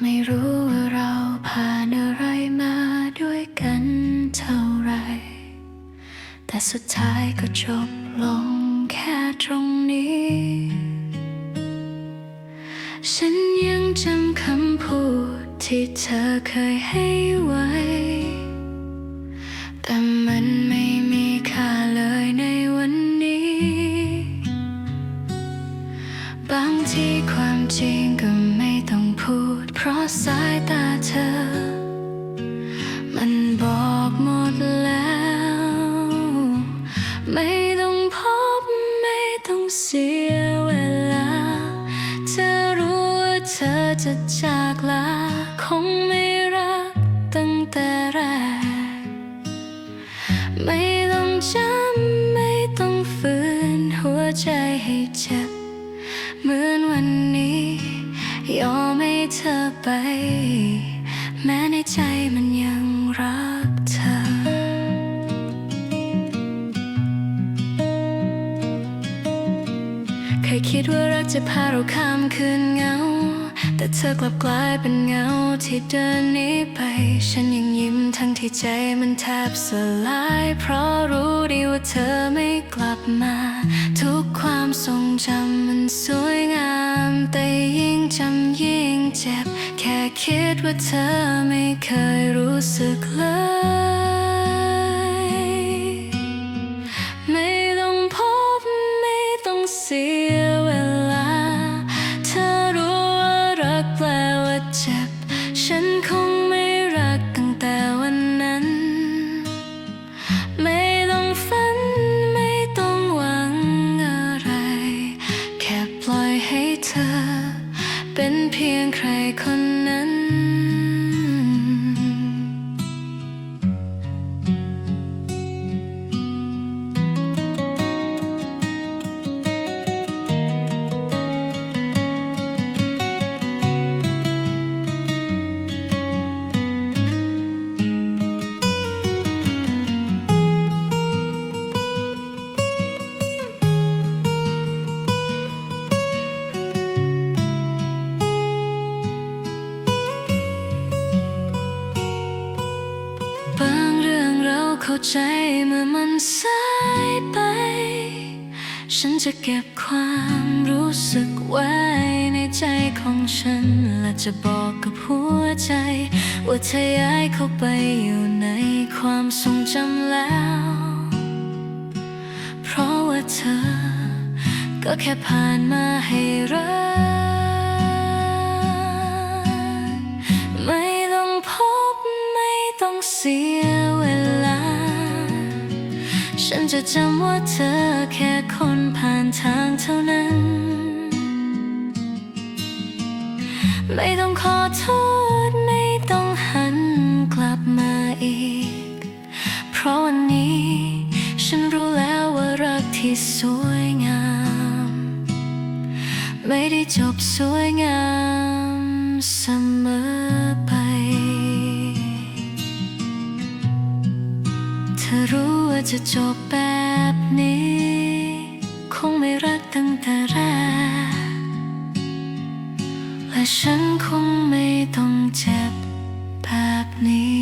ไม่รู้ว่าเราผ่านอะไรมาด้วยกันเท่าไร แต่สุดท้ายก็จบลงแค่ตรงนี้ ฉันยังจำคำพูดที่เธอเคยให้ไว้ จะจากลาคงไม่รักตั้งแต่แรก ไม่ต้องจำไม่ต้องฝืนหัวใจให้เจ็บ เหมือนวันนี้ ยอมให้เธอไป แม้ในใจมันยังรักเธอเคยคิดว่ารักจะพาเราข้ามคืนเงา แต่เธอกลับกลายเป็นเงาที่เดินหนี้ไป ฉันยังยิ้มทั้งที่ใจมันแทบสลาย เพราะรู้ดีว่าเธอไม่กลับมา ทุกความทรงจำมันสวยงาม แต่ยิ่งจำยิ่งเจ็บ แค่คิดว่าเธอไม่เคยรู้สึกเลย เจ็บ เข้าใจเมื่อมันสายไป ฉันจะเก็บความรู้สึกไว้ในใจของฉัน และจะบอกกับหัวใจ ว่าเธอย้ายเข้าไปอยู่ในความทรงจำแล้ว เพราะว่าเธอ ก็แค่ผ่านมาให้รัก ฉันจะจำว่าเธอแค่คนผ่านทางเท่านั้น ไม่ต้องขอโทษ ไม่ต้องหันกลับมาอีก เพราะวันนี้ ฉันรู้แล้วว่ารักที่สวยงาม ไม่ได้จบสวยงามเสมอไป เธอรู้ อจะจบแบบนี้ คงไม่รักตั้งแต่แรก และฉันคงไม่ต้องเจ็บแบบนี้